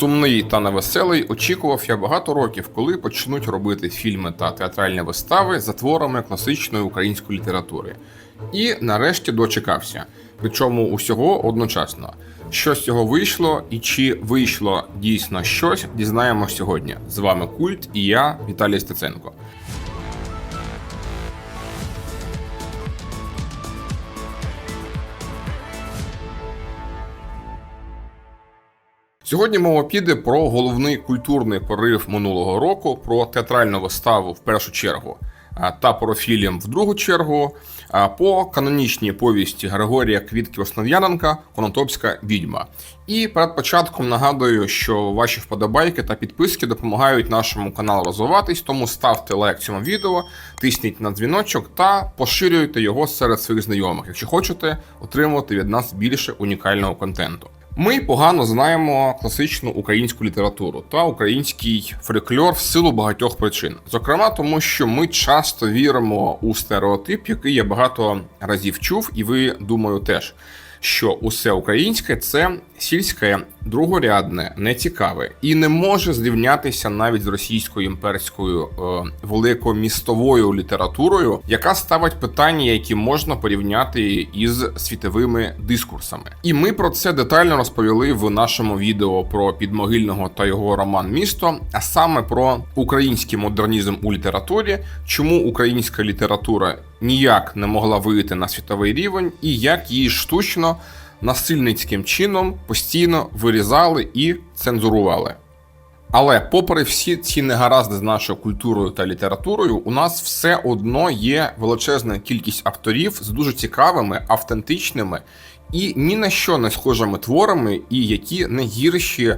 Сумний та невеселий очікував я багато років, коли почнуть робити фільми та театральні вистави за творами класичної української літератури. І нарешті дочекався. Причому усього одночасно. Що з цього вийшло і чи вийшло дійсно щось, дізнаємося сьогодні. З вами Культ і я, Віталій Стеценко. Сьогодні мова піде про головний культурний порив минулого року, про театральну виставу в першу чергу, та про фільм в другу чергу, по канонічній повісті Григорія Квітки Основ'яненка Конотопська відьма. І перед початком нагадую, що ваші вподобайки та підписки допомагають нашому каналу розвиватись, тому ставте лайк цьому відео, тисніть на дзвіночок та поширюйте його серед своїх знайомих, якщо хочете отримувати від нас більше унікального контенту. Ми погано знаємо класичну українську літературу та український фольклор в силу багатьох причин. Зокрема, тому що ми часто віримо у стереотип, який я багато разів чув, і ви думаю теж. Що усе українське це сільське, другорядне, нецікаве і не може зрівнятися навіть з російською імперською е, великомістовою літературою, яка ставить питання, які можна порівняти із світовими дискурсами. І ми про це детально розповіли в нашому відео про підмогильного та його роман Місто, а саме про український модернізм у літературі, чому українська література ніяк не могла вийти на світовий рівень, і як її штучно насильницьким чином постійно вирізали і цензурували. Але, попри всі ці негаразди з нашою культурою та літературою, у нас все одно є величезна кількість авторів з дуже цікавими, автентичними і ні на що не схожими творами, і які не гірші,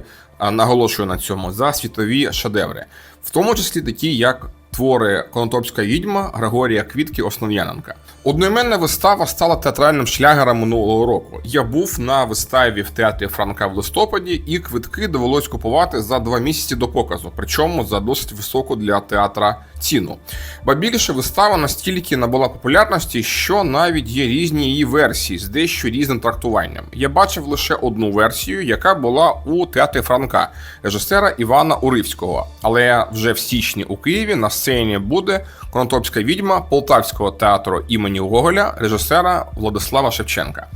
наголошую на цьому, за світові шедеври, в тому числі такі, як твори Конотопська відьма Григорія Квітки Основ'яненка. Одноіменна вистава стала театральним шлягером минулого року. Я був на виставі в театрі Франка в листопаді, і квитки довелось купувати за два місяці до показу, причому за досить високу для театра ціну. Ба більше вистава настільки набула популярності, що навіть є різні її версії з дещо різним трактуванням. Я бачив лише одну версію, яка була у театрі Франка режисера Івана Уривського. Але вже в січні у Києві на сцені буде Конотопська відьма Полтавського театру імені Гоголя режисера Владислава Шевченка.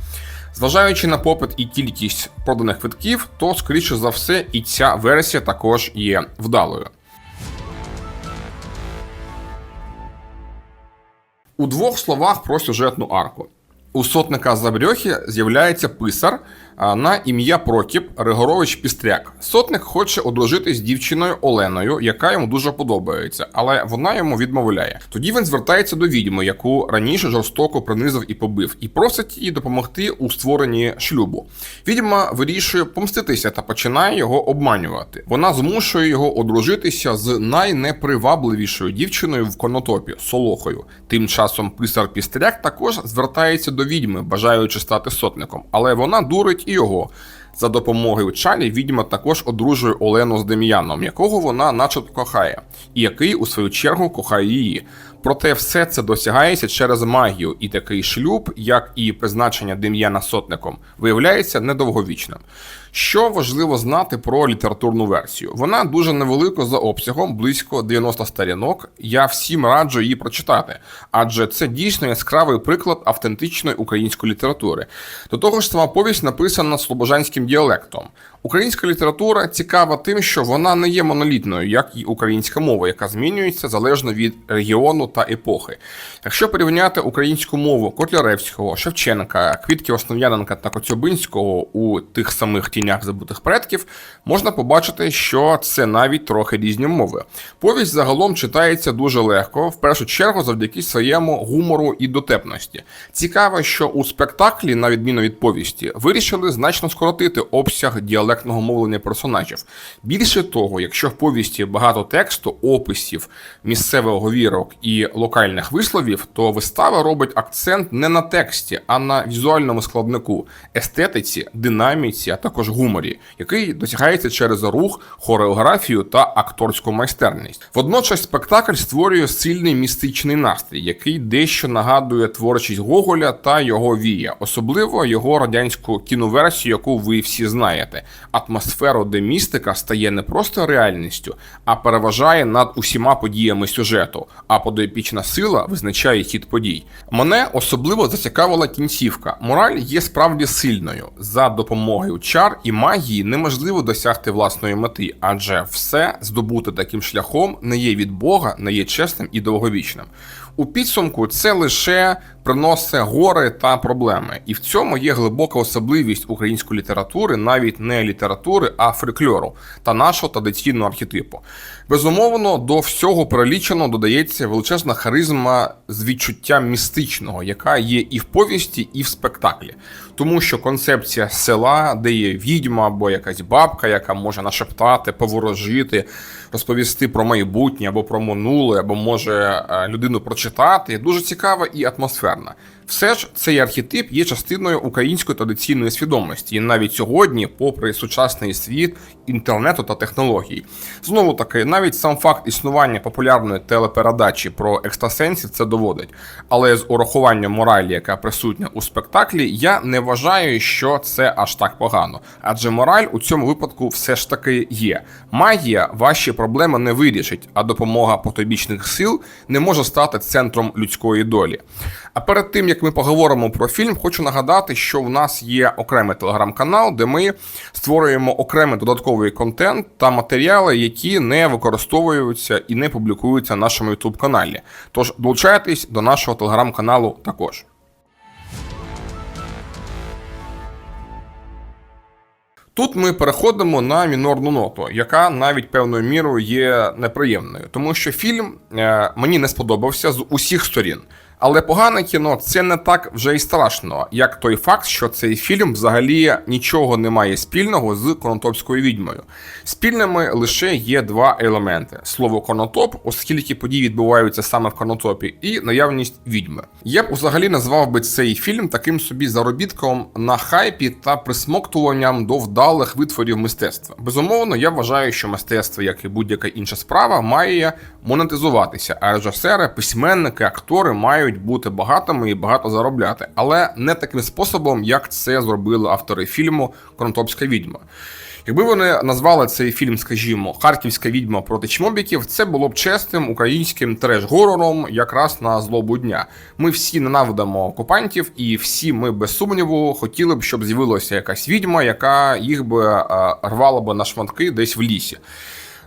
Зважаючи на попит і кількість проданих квитків, то скоріше за все і ця версія також є вдалою. У двох словах про сюжетну арку. У сотника Забрьохи з'являється писар на ім'я Прокіп Ригорович Пістряк. Сотник хоче одружитись з дівчиною Оленою, яка йому дуже подобається, але вона йому відмовляє. Тоді він звертається до відьми, яку раніше жорстоко принизив і побив, і просить її допомогти у створенні шлюбу. Відьма вирішує помститися та починає його обманювати. Вона змушує його одружитися з найнепривабливішою дівчиною в конотопі Солохою. Тим часом писар Пістряк також звертається до відьми, бажаючи стати сотником, але вона дурить і його. За допомогою Чалі відьма також одружує Олену з Дем'яном, якого вона начебто кохає, і який, у свою чергу, кохає її. Проте все це досягається через магію, і такий шлюб, як і призначення Дем'яна сотником, виявляється недовговічним. Що важливо знати про літературну версію? Вона дуже невелика за обсягом, близько 90 сторінок. Я всім раджу її прочитати, адже це дійсно яскравий приклад автентичної української літератури. До того ж, сама повість написана слобожанським діалектом. Українська література цікава тим, що вона не є монолітною, як і українська мова, яка змінюється залежно від регіону та епохи. Якщо порівняти українську мову Котляревського, Шевченка, Квітки Основ'яненка та Коцюбинського у тих самих тінях забутих предків, можна побачити, що це навіть трохи різні мови. Повість загалом читається дуже легко, в першу чергу завдяки своєму гумору і дотепності. Цікаво, що у спектаклі, на відміну від повісті, вирішили значно скоротити обсяг діалектного мовлення персонажів. Більше того, якщо в повісті багато тексту, описів, місцевих говірок і локальних висловів, то вистава робить акцент не на тексті, а на візуальному складнику, естетиці, динаміці, а також гуморі, який досягається через рух, хореографію та акторську майстерність. Водночас спектакль створює сильний містичний настрій, який дещо нагадує творчість Гоголя та його вія, особливо його радянську кіноверсію, яку ви всі знаєте. Атмосферу, де містика стає не просто реальністю, а переважає над усіма подіями сюжету. А подоепічна сила визначає хід подій. Мене особливо зацікавила кінцівка. Мораль є справді сильною. За допомогою чар і магії неможливо досягти власної мети, адже все здобути таким шляхом не є від Бога, не є чесним і довговічним. У підсумку це лише приносить гори та проблеми, і в цьому є глибока особливість української літератури, навіть не літератури, а фольклору та нашого традиційного архетипу. Безумовно, до всього перелічено додається величезна харизма з відчуттям містичного, яка є і в повісті, і в спектаклі. Тому що концепція села, де є відьма або якась бабка, яка може нашептати, поворожити, розповісти про майбутнє або про минуле, або може е, людину прочитати, дуже цікава і атмосферна. Все ж цей архетип є частиною української традиційної свідомості, і навіть сьогодні, попри сучасний світ інтернету та технологій, знову таки, навіть сам факт існування популярної телепередачі про екстрасенсів це доводить. Але з урахуванням моралі, яка присутня у спектаклі, я не вважаю, що це аж так погано. Адже мораль у цьому випадку все ж таки є. Магія ваші проблеми не вирішить, а допомога потобічних сил не може стати центром людської долі. А перед тим як ми поговоримо про фільм, хочу нагадати, що в нас є окремий телеграм-канал, де ми створюємо окремий додатковий контент та матеріали, які не використовуються і не публікуються на нашому youtube каналі. Тож долучайтесь до нашого телеграм-каналу також. Тут ми переходимо на мінорну ноту, яка навіть певною мірою є неприємною, тому що фільм е, мені не сподобався з усіх сторін. Але погане кіно це не так вже й страшно, як той факт, що цей фільм взагалі нічого не має спільного з конотопською відьмою. Спільними лише є два елементи: слово конотоп, оскільки події відбуваються саме в конотопі, і наявність відьми. Я б взагалі назвав би цей фільм таким собі заробітком на хайпі та присмоктуванням до вдалих витворів мистецтва. Безумовно, я вважаю, що мистецтво, як і будь-яка інша справа, має монетизуватися, а режисери, письменники, актори мають бути багатими і багато заробляти, але не таким способом, як це зробили автори фільму Конотопська відьма. Якби вони назвали цей фільм, скажімо, Харківська відьма проти чмобіків, це було б чесним українським треш-горором якраз на злобу дня. Ми всі ненавидимо окупантів, і всі ми без сумніву хотіли б, щоб з'явилася якась відьма, яка їх би рвала би на шматки десь в лісі.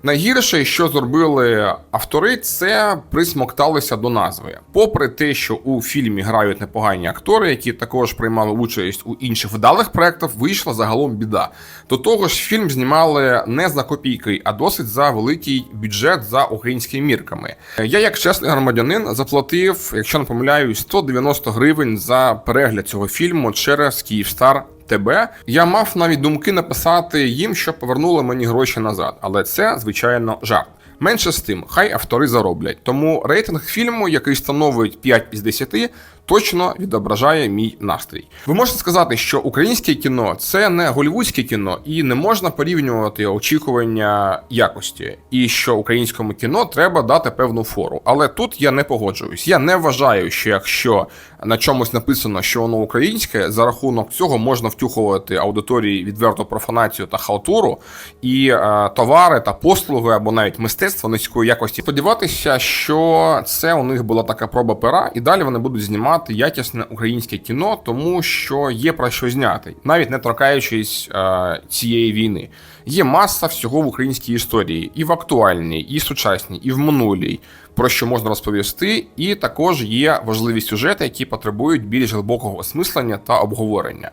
Найгірше, що зробили автори, це присмокталися до назви. Попри те, що у фільмі грають непогані актори, які також приймали участь у інших вдалих проєктах, вийшла загалом біда. До того ж, фільм знімали не за копійки, а досить за великий бюджет за українськими мірками. Я, як чесний громадянин, заплатив, якщо не помиляюсь, 190 гривень за перегляд цього фільму через Київстар тебе. Я мав навіть думки написати їм, що повернули мені гроші назад, але це звичайно жарт. Менше з тим, хай автори зароблять. Тому рейтинг фільму, який становить 5 із 10, точно відображає мій настрій. Ви можете сказати, що українське кіно це не голівудське кіно, і не можна порівнювати очікування якості, і що українському кіно треба дати певну фору. Але тут я не погоджуюсь. Я не вважаю, що якщо на чомусь написано, що воно українське, за рахунок цього можна втюхувати аудиторії відверту профанацію та халтуру, і е, товари та послуги або навіть мистецтво низької якості. Сподіватися, що це у них була така проба пера, і далі вони будуть знімати якісне українське кіно, тому що є про що зняти, навіть не торкаючись е, цієї війни. Є маса всього в українській історії, і в актуальній, і в сучасній, і в минулій, про що можна розповісти, і також є важливі сюжети, які потребують більш глибокого осмислення та обговорення.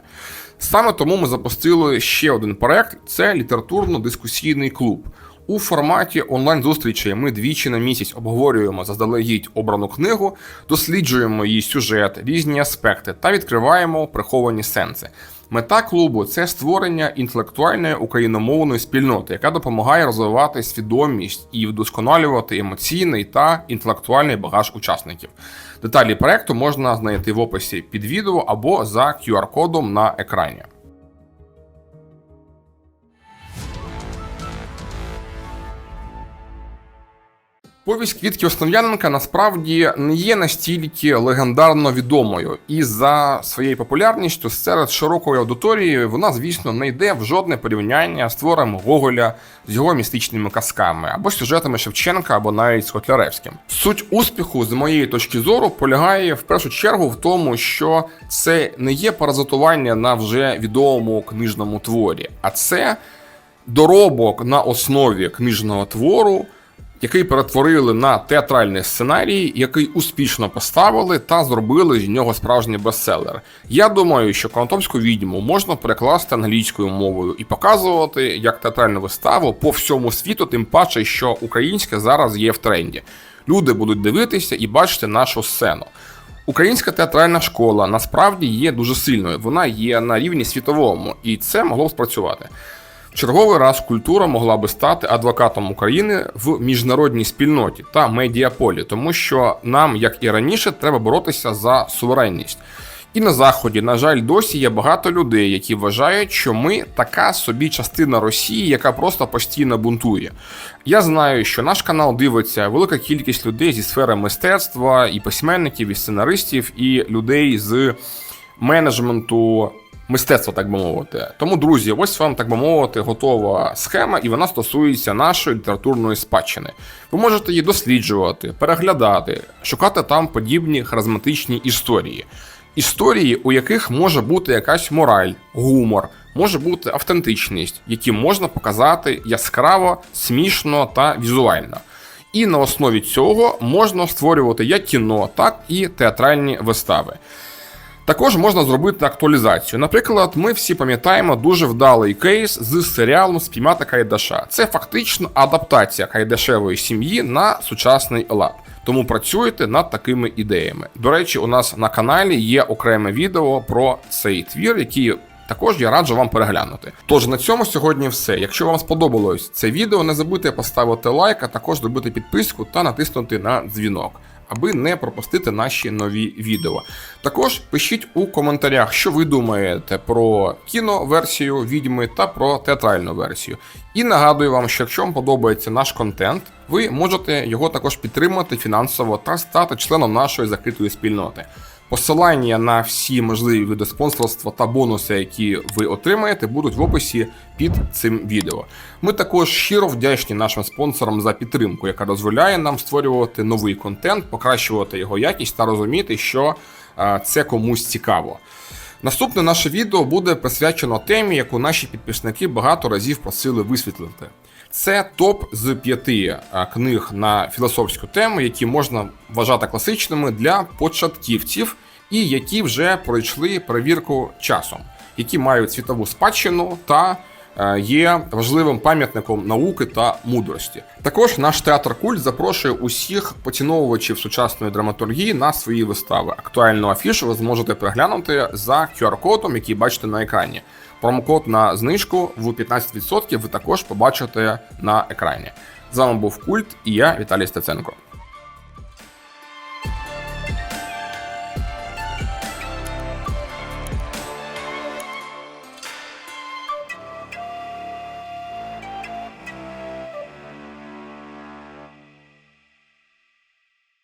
Саме тому ми запустили ще один проект: це літературно-дискусійний клуб. У форматі онлайн-зустрічей ми двічі на місяць обговорюємо заздалегідь обрану книгу, досліджуємо її сюжет, різні аспекти та відкриваємо приховані сенси. Мета клубу це створення інтелектуальної україномовної спільноти, яка допомагає розвивати свідомість і вдосконалювати емоційний та інтелектуальний багаж учасників. Деталі проекту можна знайти в описі під відео або за QR-кодом на екрані. Повість Квітки Основ'яненка насправді не є настільки легендарно відомою, і за своєю популярністю серед широкої аудиторії вона, звісно, не йде в жодне порівняння з твором Гоголя з його містичними казками або сюжетами Шевченка, або навіть з Котляревським. Суть успіху, з моєї точки зору, полягає в першу чергу в тому, що це не є паразитування на вже відомому книжному творі, а це доробок на основі книжного твору який перетворили на театральний сценарій, який успішно поставили та зробили з нього справжній бестселер. Я думаю, що Конотопську відьму можна перекласти англійською мовою і показувати як театральну виставу по всьому світу, тим паче, що українське зараз є в тренді. Люди будуть дивитися і бачити нашу сцену. Українська театральна школа насправді є дуже сильною. Вона є на рівні світовому, і це могло спрацювати черговий раз культура могла би стати адвокатом України в міжнародній спільноті та медіаполі, тому що нам, як і раніше, треба боротися за суверенність. І на заході, на жаль, досі є багато людей, які вважають, що ми така собі частина Росії, яка просто постійно бунтує. Я знаю, що наш канал дивиться велика кількість людей зі сфери мистецтва, і письменників, і сценаристів, і людей з менеджменту мистецтво, так би мовити. Тому, друзі, ось вам, так би мовити, готова схема, і вона стосується нашої літературної спадщини. Ви можете її досліджувати, переглядати, шукати там подібні харизматичні історії. Історії, у яких може бути якась мораль, гумор, може бути автентичність, які можна показати яскраво, смішно та візуально. І на основі цього можна створювати як кіно, так і театральні вистави. Також можна зробити актуалізацію. Наприклад, ми всі пам'ятаємо дуже вдалий кейс з серіалом Спіймати Кайдаша. Це фактично адаптація Кайдашевої сім'ї на сучасний лад. Тому працюйте над такими ідеями. До речі, у нас на каналі є окреме відео про цей твір, який також я раджу вам переглянути. Тож на цьому сьогодні все. Якщо вам сподобалось це відео, не забудьте поставити лайк, а також зробити підписку та натиснути на дзвінок аби не пропустити наші нові відео. Також пишіть у коментарях, що ви думаєте про кіноверсію відьми та про театральну версію. І нагадую вам, що якщо вам подобається наш контент, ви можете його також підтримати фінансово та стати членом нашої закритої спільноти. Посилання на всі можливі види спонсорства та бонуси, які ви отримаєте, будуть в описі під цим відео. Ми також щиро вдячні нашим спонсорам за підтримку, яка дозволяє нам створювати новий контент, покращувати його якість та розуміти, що це комусь цікаво. Наступне наше відео буде присвячено темі, яку наші підписники багато разів просили висвітлити. Це топ з п'яти книг на філософську тему, які можна вважати класичними для початківців, і які вже пройшли перевірку часом, які мають світову спадщину та є важливим пам'ятником науки та мудрості. Також наш театр культ запрошує усіх поціновувачів сучасної драматургії на свої вистави. Актуальну афішу ви зможете переглянути за QR-кодом, який бачите на екрані. Промокод на знижку в 15% ви також побачите на екрані. З вами був Культ і я, Віталій Стеценко.